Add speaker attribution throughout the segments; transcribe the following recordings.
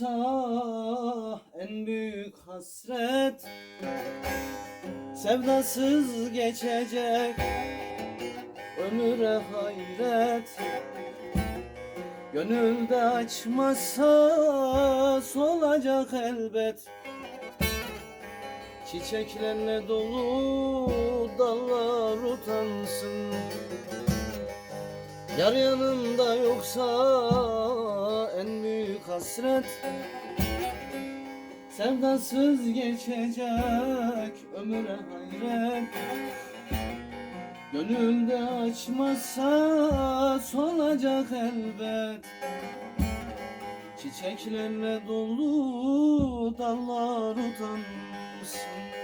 Speaker 1: yoksa en büyük hasret Sevdasız geçecek ömüre hayret. Gönülde açmazsa solacak elbet. Çiçeklerle dolu dallar utansın. Yar yanımda yoksa en büyük hasret Sevdasız geçecek ömüre hayret. Gönülde açmazsa solacak elbet. Çiçeklerle dolu dallar utansın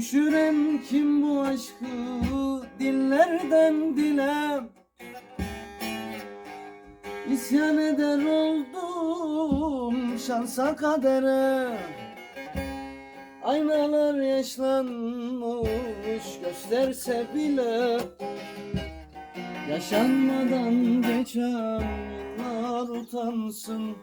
Speaker 1: Düşüren kim bu aşkı dillerden dile. İsyan eder oldum şansa kadere. Aynalar yaşlanmış gösterse bile. Yaşanmadan geçen yıllar utansın